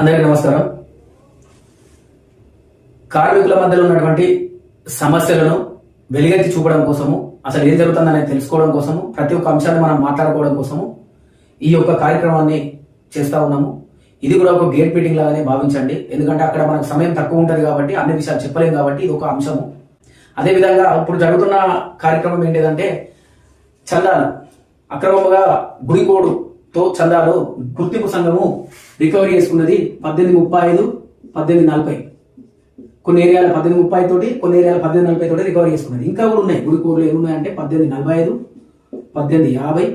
అందరికీ నమస్కారం. కార్మికుల మధ్యలో ఉన్నటువంటి సమస్యలను వెలుగెత్తి చూపడం కోసము అసలు ఏం జరుగుతుందనేది తెలుసుకోవడం కోసము ప్రతి ఒక్క అంశాన్ని మనం మాట్లాడుకోవడం కోసము ఈ యొక్క కార్యక్రమాన్ని చేస్తూ ఉన్నాము. ఇది కూడా ఒక గేట్ మీటింగ్ లాగానే భావించండి. ఎందుకంటే అక్కడ మనకు సమయం తక్కువ ఉంటుంది కాబట్టి అన్ని విషయాలు చెప్పలేము కాబట్టి ఇది ఒక అంశము. అదేవిధంగా ఇప్పుడు జరుగుతున్న కార్యక్రమం ఏంటిదంటే చందాలు అక్రమంగా తో చందాలు గుర్తింపు సంఘము రికవరీ చేసుకున్నది పద్దెనిమిది ముప్పై ఐదు పద్దెనిమిది నలభై కొన్ని ఏరియాల పద్దెనిమిది ముప్పై తోటి కొన్ని ఏరియాల పద్దెనిమిది నలభై తోటి రికవరీ చేసుకున్నది. ఇంకా కూడా ఉన్నాయి. గుడికోడులు ఏమున్నాయంటే పద్దెనిమిది నలభై ఐదు పద్దెనిమిది యాభై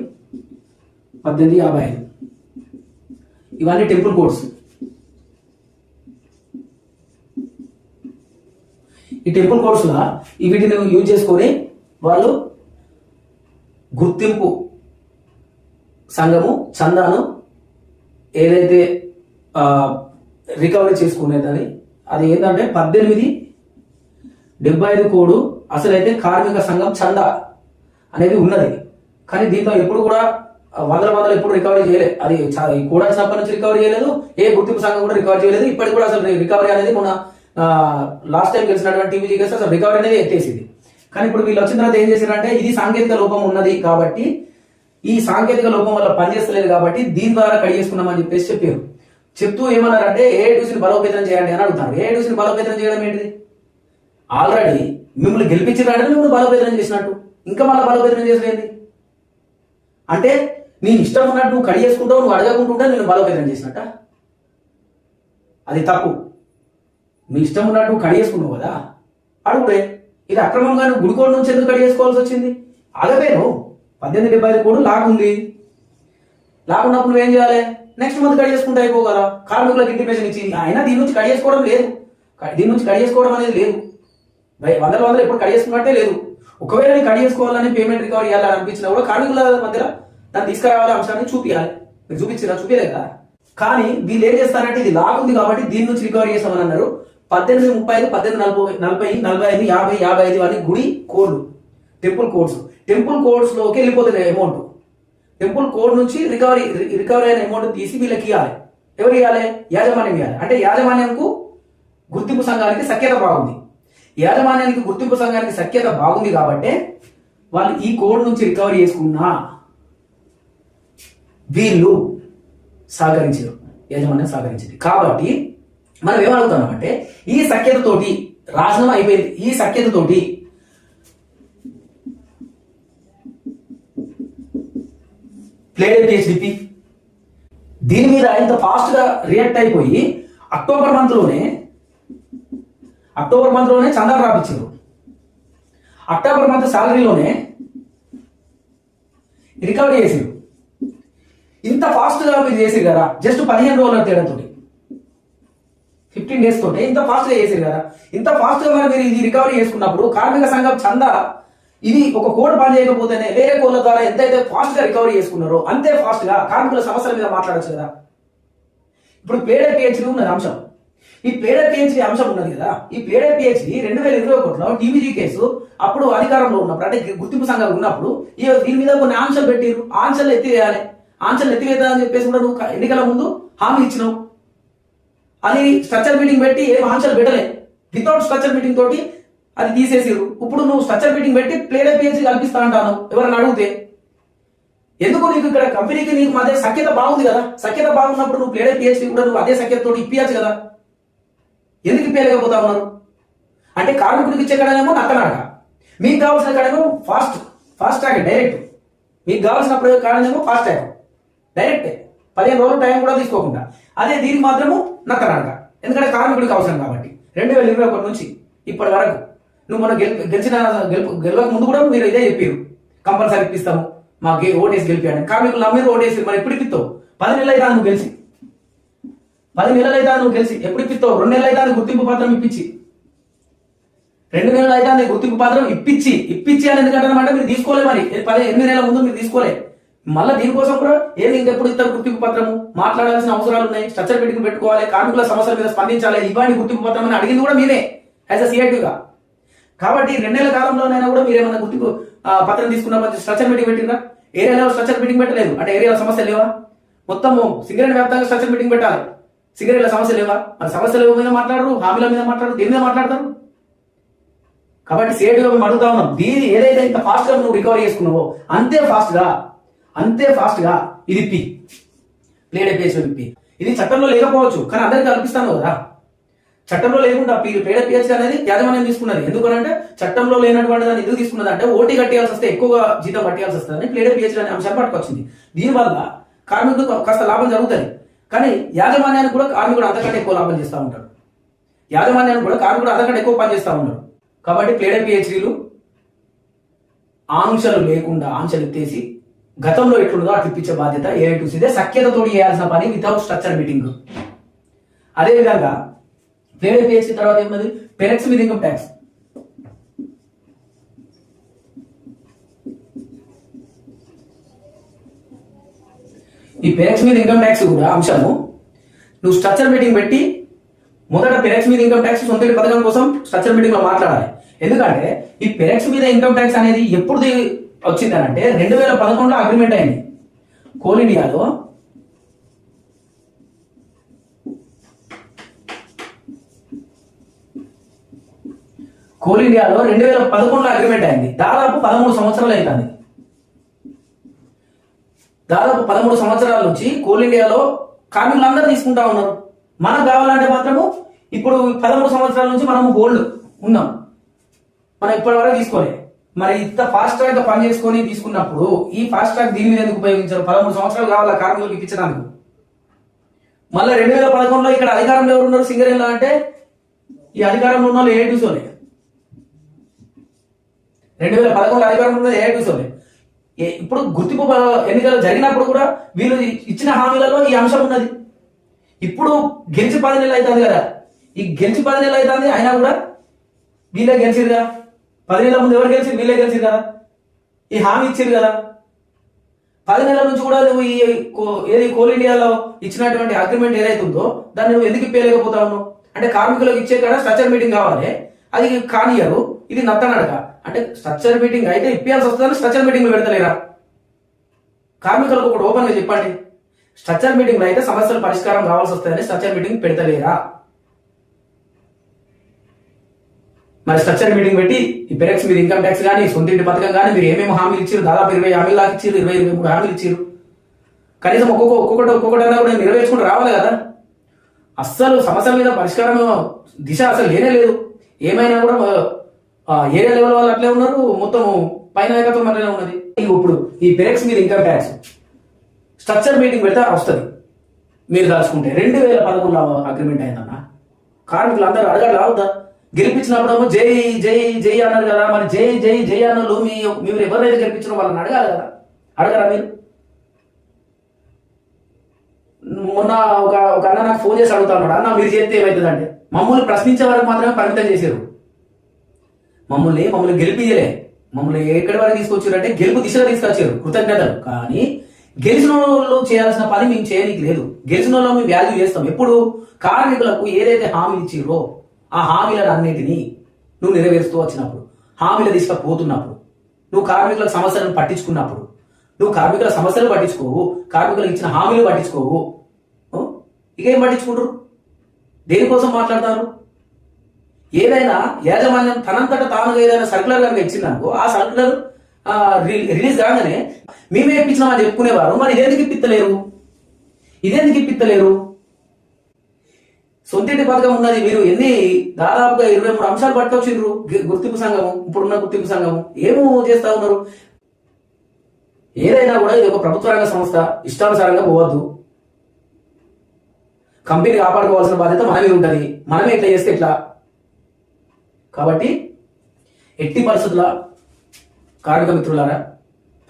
పద్దెనిమిది యాభై ఐదు. ఇవన్నీ టెంపుల్ కోడ్స్. ఈ టెంపుల్ కోడ్స్ వీటిని యూజ్ చేసుకొని వాళ్ళు గుర్తింపు సంఘము చందాను ఏదైతే రికవరీ చేసుకునేదని అది ఏంటంటే పద్దెనిమిది డెబ్బై ఐదు కోడు అసలైతే కార్మిక సంఘం చందా అనేది ఉన్నది. కానీ దీంతో ఎప్పుడు కూడా వందల వందలు ఎప్పుడు రికవరీ చేయలేదు అది ఈ కూడా సంపద నుంచి రికవరీ చేయలేదు ఏ గుర్తింపు సంఘం కూడా రికవరీ చేయలేదు. ఇప్పటికి కూడా అసలు రికవరీ అనేది మన లాస్ట్ టైం గెలిచినటువంటి టీవీ కేసు అసలు రికవరీ అనేది ఎత్తేసింది. కానీ ఇప్పుడు వీళ్ళు వచ్చిన తర్వాత ఏం చేశారంటే ఇది సాంకేతిక లోపం ఉన్నది కాబట్టి ఈ సాంకేతిక లోపం వల్ల పనిచేస్తలేదు కాబట్టి దీని ద్వారా కడిగేసుకున్నామని చెప్పేసి చెప్పారు. చెప్తూ ఏమన్నారంటే ఏ డివిజన్ బలోపేతం చేయండి అని అడుగుతారు. ఏ డివిజన్ బలోపేతం చేయడం ఏంటిది? ఆల్రెడీ మిమ్మల్ని గెలిపించినాడని మిమ్మల్ని బలోపేతం చేసినట్టు. ఇంకా మళ్ళీ బలోపేతం చేసేది అంటే నీ ఇష్టం ఉన్నట్టు నువ్వు కడిగేసుకుంటావు నువ్వు అడగకుంటుంటే నేను బలోపేతం చేసినట్ట? అది తప్పు. నీ ఇష్టం ఉన్నట్టు నువ్వు కడిగేసుకున్నావు కదా? అడుగుడే ఇది అక్రమంగా నువ్వు గుడికోడు నుంచి ఎందుకు కడిగేసుకోవాల్సి వచ్చింది? ఆగపోయాను పద్దెనిమిది డెబ్బై ఐదు కోడు లాగ్ ఉంది లాగ్ ఉన్నప్పుడు నువ్వేం చేయాలి? నెక్స్ట్ మంత్ కట్ చేసుకుంటే అయిపోగలరా? కార్మికులకు ఇంటిమేషన్ ఇచ్చి అయినా దీని నుంచి కడిగేసుకోవడం లేదు. దీని నుంచి కట్ చేసుకోవడం అనేది లేదు. వందల వందలు ఎప్పుడు కడిగేసుకున్నట్టే లేదు. ఒకవేళ నేను కడిగేసుకోవాలని పేమెంట్ రికవరీ చేయాలని అనిపించినా కూడా కార్మికుల మధ్యలో దాన్ని తీసుకురావాలి అంశాన్ని చూపించాలి మీరు చూపించినా చూపించలే కదా? కానీ వీళ్ళు ఏం చేస్తారంటే ఇది లాగుంది ఉంది కాబట్టి దీని నుంచి రికవరీ చేస్తామని అన్నారు. పద్దెనిమిది ముప్పై ఐదు పద్దెనిమిది నలభై నలభై నలభై ఐదు యాభై యాభై ఐదు అని గుడి కోడ్లు. టెంపుల్ కోడ్స్ టెంపుల్ కోడ్స్లోకి వెళ్ళిపోతుంది అమౌంట్ టెంపుల్ కోడ్ నుంచి రికవరీ రికవరీ అయిన అమౌంట్ తీసి వీళ్ళకి ఇవ్వాలి ఎవరు ఇవ్వాలి యాజమాన్యం ఇవ్వాలి అంటే యాజమాన్యంకు గుర్తింపు సంఘానికి సఖ్యత బాగుంది. యాజమాన్యానికి గుర్తింపు సంఘానికి సఖ్యత బాగుంది కాబట్టి వాళ్ళు ఈ కోడ్ నుంచి రికవరీ చేసుకున్నా వీళ్ళు సహకరించారు. యాజమాన్యం సహకరించింది. కాబట్టి మనం ఏమడుగుతున్నామంటే ఈ సఖ్యతతోటి రాజనం అయిపోయింది. ఈ సఖ్యతతోటి ప్లేడ్ పిహెచ్డిపి దీని మీద ఇంత ఫాస్ట్గా రియాక్ట్ అయిపోయి అక్టోబర్ మంత్లోనే అక్టోబర్ మంత్లోనే చందాలు రాపించారు అక్టోబర్ మంత్ సాలరీలోనే రికవరీ చేసారు ఇంత ఫాస్ట్గా మీరు చేసారు కదా జస్ట్ పదిహేను రోజుల తేడాతో ఫిఫ్టీన్ డేస్ తోటే ఇంత ఫాస్ట్గా చేసారు కదా ఇంత ఫాస్ట్గా మరి మీరు ఇది రికవరీ చేసుకున్నప్పుడు కార్మిక సంఘం చందా ఇది ఒక కోడ్ పని చేయకపోతేనే వేరే కోడ్ల ద్వారా ఎంతైతే ఫాస్ట్గా రికవరీ చేసుకున్నారో అంతే ఫాస్ట్గా కార్మికుల సమస్యల మీద మాట్లాడచ్చు కదా. ఇప్పుడు పేడ పిహెచ్డి ఉన్నది అంశం. ఈ పేడ పిహెచ్డి అంశం ఉన్నది కదా. ఈ పేడ పిహెచ్డి రెండు వేల ఇరవై ఒకటిలో టీవీజీ కేసు అప్పుడు అధికారంలో ఉన్నప్పుడు అంటే గుర్తింపు సంఘాలు ఉన్నప్పుడు ఈ దీని మీద కొన్ని ఆంక్షలు పెట్టారు ఆంక్షలు ఎత్తివేయాలి. ఆంక్షలు ఎత్తివేద్దామని చెప్పేసి కూడా నువ్వు ఎన్నికల ముందు హామీ ఇచ్చినావు. అది స్ట్రక్చర్ మీటింగ్ పెట్టి ఏం ఆంక్షలు పెట్టలే. వితౌట్ స్ట్రక్చర్ మీటింగ్ తోటి అది తీసేసిరు ఇప్పుడు నువ్వు స్ట్రక్చర్ మీటింగ్ పెట్టి ప్లేడే పిహెచ్డి కల్పిస్తా అంటాను ఎవరైనా అడిగితే? ఎందుకు నీకు ఇక్కడ కంపెనీకి నీకు మధ్య సఖ్యత బాగుంది కదా? సఖ్యత బాగున్నప్పుడు నువ్వు ప్లేడే పిహెచ్డి కూడా నువ్వు అదే సఖ్యతతో తోటి ఇప్పించచ్చు కదా? ఎందుకు ఇప్పలేకపోతా ఉన్నారు అంటే కార్మికుడికి ఇచ్చే కడనేమో నక్కనాక మీకు కావాల్సిన కడనేమో ఫాస్ట్ ఫాస్ట్ ట్రాక్ డైరెక్ట్ మీకు కావాల్సిన కారణమేమో ఫాస్ట్ ట్రాక్ డైరెక్ట్ పదిహేను రోజులు టైం కూడా తీసుకోకుండా. అదే దీనికి మాత్రము నక్కనాక ఎందుకంటే కార్మికుడికి అవసరం కాబట్టి. రెండు వేల ఇరవై ఒకటి నుంచి ఇప్పటి వరకు. నువ్వు మన గెల్ గెలిచిన గెలుపు గెలవక ముందు కూడా మీరు ఇదే చెప్పారు కంపల్సరీ ఇప్పిస్తాము. మా గే ఓటేసి గెలిపాడు కార్మికులు నమ్మిరు ఓటేసి మరి ఎప్పుడు ఇప్పిస్తావు? పది నెలలు అయితే నువ్వు గెలిచి. పది నెలలు అయితే నువ్వు గెలిచి. ఎప్పుడు ఇప్పిస్తావు? రెండు నెలలు అయితే గుర్తింపు పత్రం ఇప్పించి. రెండు నెలలు అయితే గుర్తింపు పత్రం ఇప్పించి. ఇప్పించి అని ఎందుకంటే అనమాట మీరు తీసుకోలే మరి. పది ఎనిమిది నెలల ముందు మీరు తీసుకోలే. మళ్ళీ దీనికోసం కూడా ఏది ఇంకెప్పుడు ఇస్తారు గుర్తింపు పత్రము? మాట్లాడాల్సిన అవసరాలు ఉన్నాయి. స్ట్రక్చర్ పెట్టుకుని పెట్టుకోవాలి. కార్మికుల సమస్యల మీద స్పందించాలి. ఇవ్వండి గుర్తింపు పత్రం అని అడిగింది కూడా మీరే. యాజ్ అ సిఐటిగా కాబట్టి రెండు నెలల కాలంలోనైనా కూడా మీరు ఏమైనా గుర్తింపు పత్రం తీసుకున్న స్ట్రక్చర్ మీటింగ్ పెట్టిందా ఏరియాలో స్ట్రక్చర్ మీటింగ్ పెట్టలేదు. అంటే ఏరియాలో సమస్య లేవా? మొత్తము సింగరేణి వ్యాప్తంగా స్ట్రక్చర్ మీటింగ్ పెట్టాలి. సిగరెట్ల సమస్య లేవా? మరి సమస్యల మీద మాట్లాడరు హామీల మీద మాట్లాడరు దేని మీద మాట్లాడతారు? కాబట్టి సేటుగా మేము అడుగుతా ఉన్నాం. దీని ఏదైతే ఇంత ఫాస్ట్గా నువ్వు రికవరీ చేసుకున్నావో అంతే ఫాస్ట్గా అంతే ఫాస్ట్గా ఇది పి ప్లేడ్ ఇది చట్టంలో లేకపోవచ్చు కానీ అందరికీ కల్పిస్తాను కదా. చట్టంలో లేకుండా పీ- పేడ పిహెచ్ అనేది యాజమాన్యం తీసుకున్నది. ఎందుకనంటే చట్టంలో లేనటువంటి దాన్ని ఎందుకు తీసుకున్నది అంటే ఓటీ కట్టేయాల్సి వస్తే ఎక్కువగా జీతం కట్టేయాల్సి వస్తుంది ప్లేడ పిహెచ్ అనే అంశాన్ని పట్టుకొచ్చింది. దీనివల్ల కార్మికులకు కాస్త లాభం జరుగుతుంది. కానీ యాజమాన్యానికి కూడా కార్మికుడు అంతకంటే ఎక్కువ లాభం చేస్తూ ఉంటాడు. యాజమాన్యానికి కూడా కార్మికుడు అంతకంటే ఎక్కువ పని చేస్తూ ఉంటాడు. కాబట్టి ప్లేడ పిహెచ్డీలు ఆంక్షలు లేకుండా ఆంక్షలు ఎత్తేసి గతంలో ఎట్లుందో అట్లా ఇప్పించే బాధ్యత ఏఐటీసీదే సఖ్యతతో చేయాల్సిన పని వితౌట్ స్ట్రక్చర్ మీటింగ్ అదేవిధంగా ప్లేడ పిహెచ్డీ తర్వాత ఏమన్నది? పెరెక్స్ మీద ఇన్కమ్ ట్యాక్స్ ఈ పెరెక్స్ మీద ఇన్కమ్ ట్యాక్స్ కూడా అంశము నువ్వు స్ట్రక్చర్ మీటింగ్ పెట్టి మొదట పెరెక్స్ మీద ఇన్కమ్ ట్యాక్స్ సొంత పథకం కోసం స్ట్రక్చర్ మీటింగ్లో మాట్లాడాలి. ఎందుకంటే ఈ పెరెక్స్ మీద ఇన్కమ్ ట్యాక్స్ అనేది ఎప్పుడు వచ్చిందనంటే రెండు వేల పదకొండులో అగ్రిమెంట్ అయింది. కోల్ ఇండియాలో కోల్ ఇండియాలో రెండు వేల పదకొండులో అగ్రిమెంట్ అయింది. దాదాపు పదమూడు సంవత్సరాలు అవుతుంది. దాదాపు పదమూడు సంవత్సరాల నుంచి కోల్ ఇండియాలో కార్మికులు అందరూ తీసుకుంటా ఉన్నారు. మనకు కావాలంటే మాత్రము ఇప్పుడు పదమూడు సంవత్సరాల నుంచి మనం హోల్డ్ ఉన్నాం. మనం ఇప్పటి వరకు తీసుకోలే. మరి ఇంత ఫాస్ట్ ట్రాక్ పని చేసుకొని తీసుకున్నప్పుడు ఈ ఫాస్ట్ ట్రాక్ దీని మీద ఎందుకు ఉపయోగించారు? పదమూడు సంవత్సరాలు కావాలా కార్మికులకు ఇప్పించడానికి? మళ్ళీ రెండు వేల పదకొండులో ఇక్కడ అధికారంలో ఎవరు ఉన్నారు? సింగరేలా అంటే ఈ అధికారంలో ఉన్న వాళ్ళు ఏఐటీసోలే రెండు వేల పదకొండు అధికారంలో ఉన్నది ఏఐటీసోలే ఏ- ఇప్పుడు గుర్తింపు ఎన్నికలు జరిగినప్పుడు కూడా వీళ్ళు ఇచ్చిన హామీలలో ఈ అంశం ఉన్నది. ఇప్పుడు గెలిచి పది నెలలు అవుతుంది కదా. ఈ గెలిచి పది నెలలు అవుతుంది అయినా కూడా వీళ్ళే గెలిచిరుగా పది నెలల ముందు ఎవరు గెలిచి వీళ్ళే గెలిచిరు కదా. ఈ హామీ ఇచ్చిరు కదా. పది నెలల నుంచి కూడా నువ్వు ఈ కో- ఏది కోల్ ఇండియాలో ఇచ్చినటువంటి అగ్రిమెంట్ ఏదైతే ఉందో దాన్ని నువ్వు ఎందుకు ఇప్పలేకపోతావు అంటే కార్మికులకు ఇచ్చే కాడ స్ట్రక్చర్ మీటింగ్ కావాలి. అది కానియరు ఇది నత్తనడక. అంటే స్ట్రక్చర్ మీటింగ్ అయితే ఇప్పించాల్సి వస్తుందని స్ట్రక్చర్ మీటింగ్లు పెడతలేరా? కార్మికులకు ఒకటి ఓపెన్గా చెప్పండి. స్ట్రక్చర్ మీటింగ్లో అయితే సమస్యల పరిష్కారం కావాల్సి వస్తుందని స్ట్రక్చర్ మీటింగ్ పెడతలేరా? మరి స్ట్రక్చర్ మీటింగ్ పెట్టి ఈ బ్రేక్స్ మీరు ఇన్కమ్ ట్యాక్స్ కానీ సొంత ఇంటి పథకం కానీ మీరు ఏమేమి హామీలు ఇచ్చారు దాదాపు ఇరవై హామీలు దాకా ఇచ్చారు ఇరవై ఇరవై మూడు హామీలు ఇచ్చారు కనీసం ఒక్కొక్క ఒక్కొక్కటి ఒక్కొక్కటైనా కూడా నెరవేర్చుకుంటూ రావాలి కదా? అస్సలు సమస్యల మీద పరిష్కారం దిశ అసలు లేనే లేదు. ఏమైనా కూడా ఏరియా లెవెల్ వాళ్ళు అట్లే ఉన్నారు మొత్తం పైన నాయకత్వం అట్లనే ఉన్నది. ఇప్పుడు ఈ బ్రేక్స్ మీద ఇన్కమ్ ట్యాక్స్ స్ట్రక్చర్ మీటింగ్ పెడితే వస్తుంది. మీరు దాచుకుంటే రెండు వేల పదకొండులో అగ్రిమెంట్ అయిందన్న. కార్మికులు అందరూ అడగాలి రావద్దా? గెలిపించినప్పుడేమో జై జై జై అన్నారు కదా. మరి జై జై జై అన్నలు మీ మీరు ఎవరైతే గెలిపించిన వాళ్ళని అడగాలి కదా? అడగరా మీరు? మొన్న ఒక ఒక అన్న నాకు ఫోన్ చేసి అడుగుతా ఉన్నాడు. అన్న మీరు చేస్తే ఏమవుతుందంటే మమ్మల్ని ప్రశ్నించే వరకు మాత్రమే పరిమితం చేశారు. మమ్మల్ని మమ్మల్ని గెలిపియలే మమ్మల్ని ఎక్కడి వరకు తీసుకొచ్చారంటే గెలుపు దిశగా తీసుకొచ్చారు కృతజ్ఞతలు. కానీ గెలిచిన వాళ్ళు చేయాల్సిన పని మేము చేయడానికి లేదు. గెలిచిన వాళ్ళు మేము వాల్యూ చేస్తాం. ఎప్పుడు? కార్మికులకు ఏదైతే హామీ ఇచ్చిరో ఆ హామీలను అన్నిటినీ నువ్వు నెరవేరుస్తూ వచ్చినప్పుడు హామీల దిశగా పోతున్నప్పుడు నువ్వు కార్మికుల సమస్యలను పట్టించుకున్నప్పుడు నువ్వు కార్మికుల సమస్యలు పట్టించుకోవు కార్మికులకు ఇచ్చిన హామీలు పట్టించుకోవు. ఇక ఏం పట్టించుకుంటారు? దేనికోసం మాట్లాడతారు? ఏదైనా యాజమాన్యం తనంతట తానుగా ఏదైనా సర్కులర్ కనుక ఇచ్చిందనుకో ఆ సర్కులర్ రిలీజ్ కాగానే మేమే ఇప్పించినామని చెప్పుకునేవారు. మరి ఇదేందుకు ఇప్పిత్తలేరు? ఇదేందుకు ఇప్పిత్తలేరు? సొంతింటి పథకం ఉన్నది మీరు ఎన్ని దాదాపుగా ఇరవై మూడు అంశాలు పట్టుకొచ్చిండ్రు? గుర్తింపు సంఘము ఇప్పుడున్న గుర్తింపు సంఘము. ఏమో చేస్తా ఉన్నారు? ఏదైనా కూడా ఇది ఒక ప్రభుత్వ రంగ సంస్థ ఇష్టానుసారంగా పోవద్దు. కంపెనీ కాపాడుకోవాల్సిన బాధ్యత మన మీద ఉంటుంది మనమే ఇట్లా చేస్తే ఇట్లా కాబట్టి ఎట్టి పరిస్థితుల కార్మిక మిత్రులారా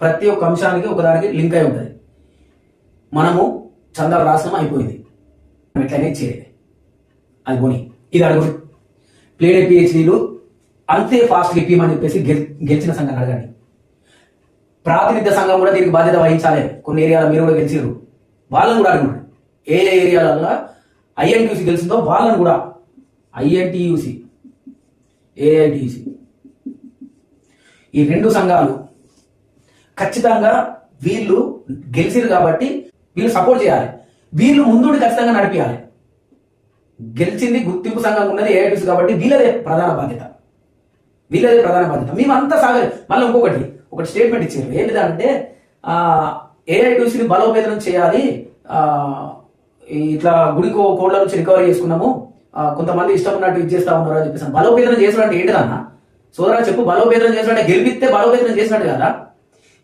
ప్రతి ఒక్క అంశానికి ఒకదానికి లింక్ అయి ఉంటుంది. మనము చందాలు రాసడం అయిపోయింది. ఎట్లనే చేయాలి. అది పోనీ. ఇది అడుగుడు. ప్లేడే పిహెచ్డీలు అంతే ఫాస్ట్గా ఇప్పమని చెప్పేసి గెలిచిన సంఘం అడగండి. ప్రాతినిధ్య సంఘం కూడా దీనికి బాధ్యత వహించాలి. కొన్ని ఏరియాలో మీరు కూడా గెలిచారు వాళ్ళని కూడా అడుగుడు. ఏ ఏరియాలలో ఐఎన్టీయూసీ గెలిచిందో వాళ్ళని కూడా. ఐఎన్టీయూసీ ఏఐడిసి ఈ రెండు సంఘాలు ఖచ్చితంగా వీళ్ళు గెలిచిరు కాబట్టి వీళ్ళు సపోర్ట్ చేయాలి. వీళ్ళు ముందుండి ఖచ్చితంగా నడిపించాలి గెలిచింది గుర్తింపు సంఘం ఉన్నది ఏఐటీసీ కాబట్టి వీళ్ళదే ప్రధాన బాధ్యత. వీళ్ళదే ప్రధాన బాధ్యత. మేమంతా సాగలేదు మళ్ళీ ఇంకొకటి ఒకటి స్టేట్మెంట్ ఇచ్చారు. ఏంటిదంటే ఏఐటీసీని బలోపేతం చేయాలి. ఇట్లా గుడికో కోళ్ళ నుంచి రికవరీ చేసుకున్నాము. కొంతమంది ఇష్టం ఉన్నట్టు ఇచ్చేస్తా ఉన్నారు అని చెప్పేసి బలోపేతం చేసుడు అంటే ఏంటిదన్న సోదరా చెప్పు బలోపేతం చేసుడు అంటే గెలిపిస్తే బలోపేతం చేసినట్టు కదా?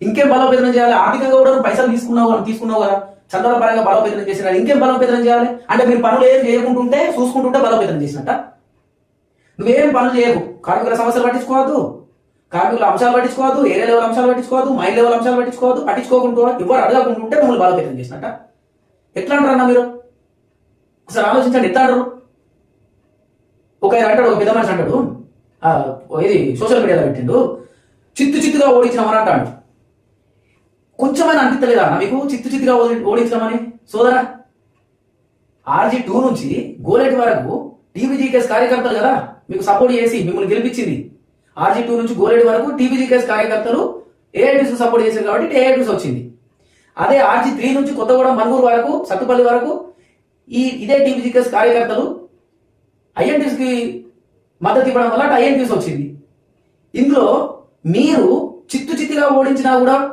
ఇంకేం బలోపేతం చేయాలి? ఆర్థికంగా కూడా పైసలు తీసుకున్నావు కదా- తీసుకున్నావు కదా. చంద్రుల పరంగా బలోపేతం చేసిన ఇంకేం బలోపేతం చేయాలి? అంటే మీరు పనులు ఏం చేయకుంటుంటే చూసుకుంటుంటే బలోపేతం చేసినట్ట? నువ్వేం పనులు చేయవు కార్మికుల సమస్యలు పట్టించుకోవద్దు. కార్మికుల అంశాలు పట్టించుకోవద్దు ఏరియా లెవెల్ అంశాలు పట్టించుకోవద్దు మైండ్ లెవెల్ అంశాలు పట్టించుకోవద్దు పట్టించుకోకుండా ఎవరు అడగకుంటుంటే మమ్మల్ని బలోపేతం చేసినట్ట? ఎట్లా అంటారన్నా మీరు? అసలు ఆలోచించండి. ఎట్లా అంటారు? ఒక అంటాడు ఒక పెద్ద మనిషి అంటాడు. ఇది సోషల్ మీడియాలో పెట్టిండు. చిత్తు చిత్తుగా ఓడించినామని అంటాడు. కొంచెమైనా అనిపించలేదా మీకు? చిత్తు చిత్తుగా ఓడి- ఓడించినామని? సోదరా ఆర్జీ టూ నుంచి గోలేటి వరకు టీబీజీకేఎస్ కార్యకర్తలు కదా మీకు సపోర్ట్ చేసి మిమ్మల్ని గెలిపించింది. ఆర్జీ టూ నుంచి గోలేటి వరకు టీబీజీకేఎస్ కార్యకర్తలు ఏఐటీసీ సపోర్ట్ చేశారు కాబట్టి ఏఐటీసీ వచ్చింది. అదే ఆర్జీ త్రీ నుంచి కొత్తగూడెం మనుగూరు వరకు సత్తుపల్లి వరకు ఈ ఇదే టీబీజీకేఎస్ కార్యకర్తలు ఐఎన్టీస్కి మద్దతు ఇవ్వడం వల్ల అటు ఐఎన్టీస్ వచ్చింది. ఇందులో మీరు చిత్తు చిత్తుగా ఓడించినా కూడా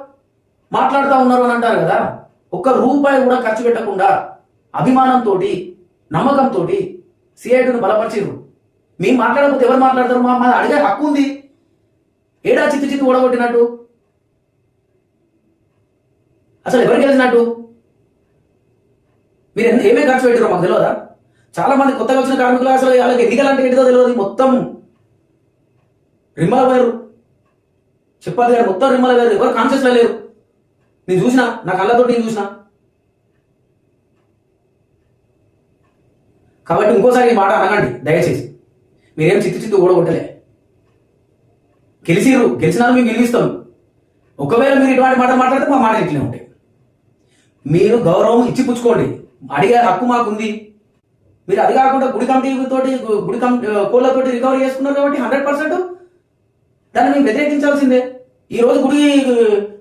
మాట్లాడుతూ ఉన్నారు అని అంటారు కదా ఒక్క రూపాయి కూడా ఖర్చు పెట్టకుండా అభిమానంతో నమ్మకంతో సిఐటిని బలపరిచారు మేము మాట్లాడకపోతే ఎవరు మాట్లాడతారు? మా మా అడిగే హక్కు ఉంది. ఏడా చిత్తు చిత్తు ఓడగొట్టినట్టు? అసలు ఎవరు గెలిచినట్టు? మీరు ఎంత- ఖర్చు పెట్టారో మాకు తెలియదా? చాలా మంది కొత్తగా వచ్చిన కార్మికులు అసలు వాళ్ళకి ఎన్నికలంటే ఏంటిదో తెలియదు. మొత్తం రిమ్మల వేరు చెప్పాలి గారు మొత్తం రిమ్మల వేరు ఎవరు కాన్షియస్ లేరు. నేను చూసిన నా కళ్ళతోటి నేను చూసిన. కాబట్టి ఇంకోసారి ఈ మాట అనగండి దయచేసి. మీరేం చిత్తు చిత్తు ఓడగొట్టలే గెలిచిర్రు గెలిచినారు మేము గెలిపిస్తాం. ఒకవేళ మీరు ఇటువంటి మాట మాట్లాడితే మా మాట ఇట్లే ఉంటాయి. మీరు గౌరవం ఇచ్చి పుచ్చుకోండి అడిగే హక్కు మాకుంది. మీరు అది కాకుండా గుడి కమిటీ తోటి గుడి కమిటీ కోళ్ళతోటి రికవరీ చేసుకున్నారు కాబట్టి హండ్రెడ్ పర్సెంట్ దాన్ని మేము వ్యతిరేకించాల్సిందే. ఈ రోజు గుడి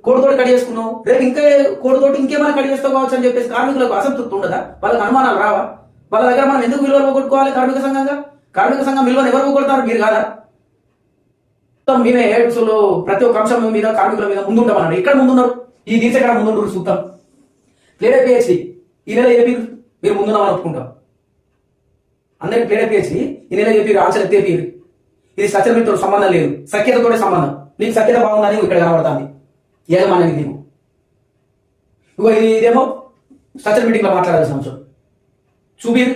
కోడితోటి కట్ చేసుకున్నాం. రేపు ఇంకా కోడితోటి ఇంకేమైనా కట్ చేస్తావు కావచ్చు అని చెప్పేసి కార్మికులకు అసంతృప్తి ఉండదా? వాళ్ళకి అనుమానాలు రావా? వాళ్ళ దగ్గర మనం ఎందుకు విలువలు పోగొట్టుకోవాలి కార్మిక సంఘంగా? కార్మిక సంఘం విలువను ఎవరు పోగొడతారు? మీరు కాదా? మొత్తం మేమే ఏడ్స్లో ప్రతి ఒక్క అంశం మీద కార్మికుల మీద ముందుంటామన్నారు ఇక్కడ ముందున్నారు. ఈ దీక్ష ఎక్కడ ముందుంటారు చూద్దాం ప్లేడే పిహెచ్డి ఈ నెల ఏపీ మీరు ముందున్నామని ఒప్పుకుంటాం. అందరికి ప్రేరేపేసి పిహెచ్డి ఈ నెల ఏపీ ఆన్సర్ ఇది సత్యమితో సంబంధం లేదు. సఖ్యతతో సంబంధం. నీకు సఖ్యత బాగుందని ఇక్కడ కనబడుతుంది. యజమానికి నీకు ఇగో ఇది ఇదేమో? స్ట్రక్చర్ మీటింగ్లో మాట్లాడాల్సిన అంశం చూపిరు.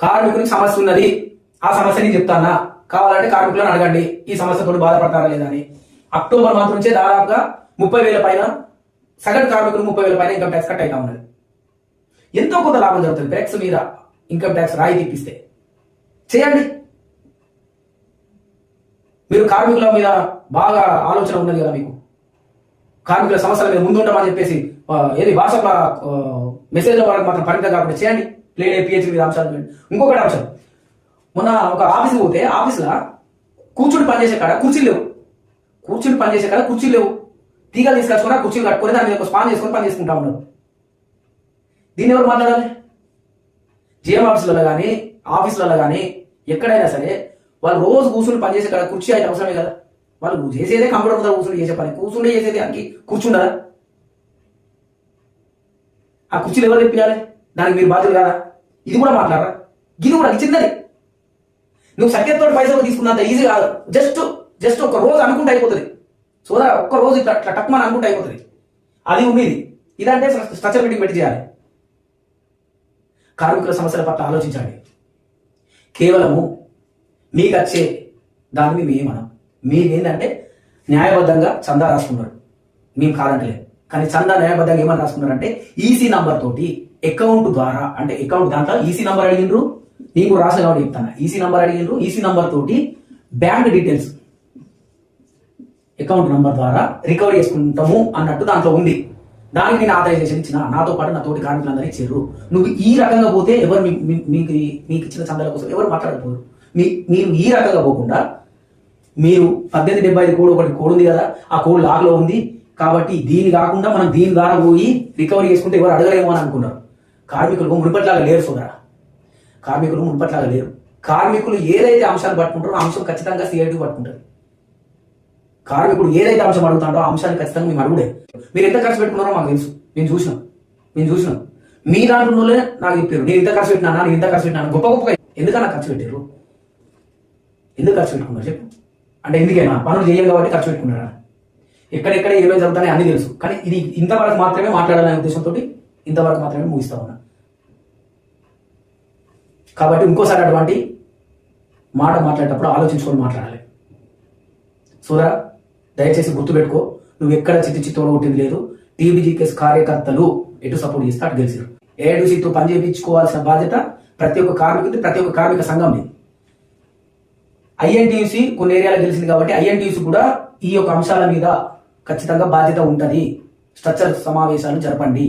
కార్మికునికి సమస్య ఉన్నది. ఆ సమస్య నేను చెప్తానా? కావాలంటే కార్మికులను అడగండి. ఈ సమస్యతో బాధపడతారా లేదని అక్టోబర్ మంత్ నుంచే దాదాపుగా ముప్పై వేల పైన సగటు కార్మికులు ముప్పై వేల పైన ఇన్కమ్ ట్యాక్స్ కట్ అవుతా ఉన్నది. ఎంతో కొంత లాభం జరుగుతుంది. ట్యాక్స్ మీద ఇన్కమ్ ట్యాక్స్ రాయి తీపిస్తే. చేయండి. మీరు కార్మికుల మీద బాగా ఆలోచన ఉన్నది కదా మీకు. కార్మికుల సమస్యల మీద ముందుంటామని చెప్పేసి ఏది వాట్సాప్ మెసేజ్ వాళ్ళకి మాత్రం పరిమితం కాకుండా చేయండి. ప్లేడ్ పిహెచ్ మీద అంశాలు ఇంకొకటి అంశం. మొన్న ఒక ఆఫీస్కి పోతే ఆఫీస్లో కూర్చుని పనిచేసే కాడ కుర్చీలు లేవు. కూర్చుని పనిచేసే కాడ కుర్చీలు లేవు. తీగలు తీసుకొచ్చుకున్నా కుర్చీలు కట్టుకొని దాని మీద ఒక స్పాన్ చేసుకొని పని చేసుకుంటా ఉన్నారు. దీన్ని ఎవరు మాట్లాడాలి? జిఎం ఆఫీసులలో కానీ ఆఫీసులలో కానీ ఎక్కడైనా సరే వాళ్ళు రోజు కూర్చుని పని చేసే కదా కుర్చీ అయితే అవసరమే కదా? వాళ్ళు చేసేదే కంప్యూటర్ ముందర కూర్చుని చేసే పని. కూర్చుండే చేసేది దానికి కూర్చుండరా ఆ కుర్చీలు ఎవరు తెప్పించాలి దానికి మీరు బాధ్యులు కాదా? ఇది కూడా మాట్లాడరా? ఇది కూడా ఇది చిన్నది. నువ్వు సత్యంతో పైసలు తీసుకున్నంత ఈజీ కాదు. జస్ట్ జస్ట్ ఒక రోజు అనుకుంటే అయిపోతుంది. సోదా ఒక్క రోజు ఇట్లా టక్మని అనుకుంటే అయిపోతుంది. అది ఉండేది ఇదంటే స్ట్రక్చర్ మీటింగ్ పెట్టి చేయాలి. కార్మికుల సమస్యల పట్ల ఆలోచించండి. కేవలము మీకు వచ్చే దాన్ని మేము ఏమనం? మీరేంటంటే న్యాయబద్ధంగా చందా రాసుకున్నారు. మేము కాదంటలేదు కానీ చందా న్యాయబద్ధంగా ఏమని రాసుకున్నారంటే ఈసీ నంబర్ తోటి అకౌంట్ ద్వారా అంటే అకౌంట్ దాంట్లో ఈసీ నంబర్ అడిగినరు నీకు రాసిన కాబట్టి చెప్తాను. ఈసీ నంబర్ అడిగినరు ఈసీ నంబర్ తోటి బ్యాంక్ డీటెయిల్స్ అకౌంట్ నంబర్ ద్వారా రికవరీ చేసుకుంటాము అన్నట్టు దాంట్లో ఉంది. దానికి నేను ఆథరైజేషన్ ఇచ్చిన నాతో పాటు నా తోటి కార్మికులందరూ ఇచ్చారు. నువ్వు ఈ రకంగా పోతే ఎవరు మీ- మీకు మీకు ఇచ్చిన చందాల కోసం ఎవరు మాట్లాడకపోరు. మీ మీరు ఈ రకంగా పోకుండా మీరు పద్దెనిమిది డెబ్బై ఐదు కోడ్ ఒకటి కోడ్ ఉంది కదా ఆ కోడ్ లాగ్లో ఉంది. కాబట్టి దీని కాకుండా మనం దీని ద్వారా పోయి రికవరీ చేసుకుంటే ఎవరు అడగలేము అని అనుకున్నారు. కార్మికులకు మునుపట్లాగా లేరు సోదరా. కార్మికులు మున్పట్లాగా లేరు. కార్మికులు ఏదైతే అంశాలు పట్టుకుంటారో ఆ అంశం ఖచ్చితంగా సిఐటి పట్టుకుంటారు. కార్మికుడు ఏదైతే అంశం అడుగుతాడో ఆ అంశాన్ని ఖచ్చితంగా మేము అడుగుడే మీరు ఎంత ఖర్చు పెట్టుకున్నారో మాకు తెలుసు. నేను చూసినాం. నేను చూసినాం. మీ దాంట్లోనే నాకు చెప్పారు. నేను ఇంత ఖర్చు పెట్టినా నేను ఇంత ఖర్చు పెట్టినా గొప్ప గొప్పగా ఎందుకన్నా ఖర్చు పెట్టారు? ఎందుకు ఖర్చు పెట్టుకున్నారు చెప్పు. అంటే ఎందుకైనా పనులు చేయాలి కాబట్టి ఖర్చు పెట్టుకున్నారా? ఎక్కడెక్కడ ఏమేమి జరుగుతాయని అన్ని తెలుసు. కానీ ఇది ఇంతవరకు మాత్రమే మాట్లాడాలనే ఉద్దేశంతో ఇంతవరకు మాత్రమే ముగిస్తా ఉన్నా. కాబట్టి ఇంకోసారి అటువంటి మాట మాట్లాడేటప్పుడు ఆలోచించుకొని మాట్లాడాలి. సూరా దయచేసి గుర్తుపెట్టుకో నువ్వు ఎక్కడ చిత్తి చిత్తోడ కొట్టింది లేదు. టీబీజీకేఎస్ కార్యకర్తలు ఎటు సపోర్ట్ చేస్తే అటు గెలిచారు ఏడు సీట్లు పని చేయించుకోవాల్సిన బాధ్యత ప్రతి ఒక్క కార్మికుడి ప్రతి ఒక్క కార్మిక సంఘంది. ఐఎన్టీయూసీ కొన్ని ఏరియాలో గెలిచింది కాబట్టి ఐఎన్టీయూసీ కూడా ఈ యొక్క అంశాల మీద ఖచ్చితంగా బాధ్యత ఉంటుంది. స్ట్రక్చర్ సమావేశాలు జరపండి.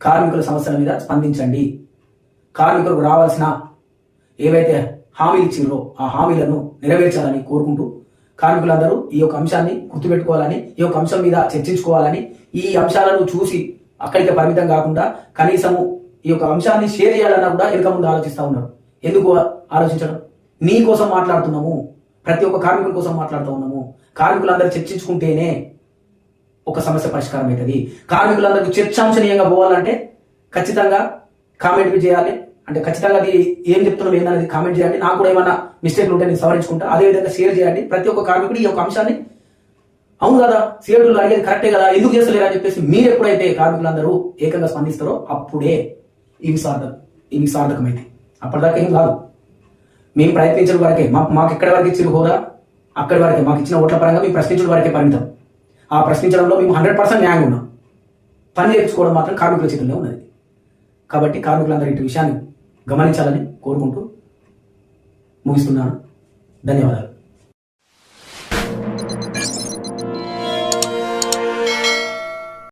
కార్మికుల సమస్యల మీద స్పందించండి. కార్మికులకు రావాల్సిన ఏవైతే హామీలు ఇచ్చిందో ఆ హామీలను నెరవేర్చాలని కోరుకుంటూ కార్మికులందరూ ఈ యొక్క అంశాన్ని గుర్తుపెట్టుకోవాలని ఈ యొక్క అంశం మీద చర్చించుకోవాలని ఈ అంశాలను చూసి అక్కడికి పరిమితం కాకుండా కనీసము ఈ యొక్క అంశాన్ని షేర్ చేయాలన్నా కూడా వెనుక ముందు ఆలోచిస్తూ ఉన్నారు. ఎందుకు ఆలోచించడం? నీ కోసం మాట్లాడుతున్నాము. ప్రతి ఒక్క కార్మికుల కోసం మాట్లాడుతూ ఉన్నాము. కార్మికులందరూ చర్చించుకుంటేనే ఒక సమస్య పరిష్కారం అవుతుంది కార్మికులందరికీ చర్చాంశనీయంగా పోవాలంటే ఖచ్చితంగా కామెంట్ చేయాలి. అంటే ఖచ్చితంగా అది ఏం చెప్తున్నాం ఏందనేది కామెంట్ చేయండి. నాకు కూడా ఏమైనా మిస్టేక్లు ఉంటే నేను సవరించుకుంటా. అదే విధంగా షేర్ చేయండి. ప్రతి ఒక్క కార్మికుడు ఈ యొక్క అంశాన్ని అవును కదా సీఎడులు అడిగేది కరెక్టే కదా ఎందుకు చేస్తలేరు అని చెప్పేసి మీరు ఎప్పుడైతే కార్మికులందరూ ఏకంగా స్పందిస్తారో అప్పుడే ఇవి సార్థకం ఇవి సార్థకమైతే అప్పటిదాకా ఏం కాదు. మేము ప్రయత్నించిన వరకే మాకు ఎక్కడి వరకు ఇచ్చిన హోదా? అక్కడి వరకే. మాకు ఇచ్చిన ఓట్ల పరంగా మేము ప్రశ్నించడం వరకే పరిమితం. ఆ ప్రశ్నించడంలో మేము హండ్రెడ్ పర్సెంట్ న్యాయంగా ఉన్నాం. పని చేయించుకోవడం మాత్రం కార్మికుల చేతుల్లో ఉన్నది. కాబట్టి కార్మికులందరూ ఇటు విషయాన్ని గమనించాలని కోరుకుంటూ ముగిస్తున్నాను. ధన్యవాదాలు.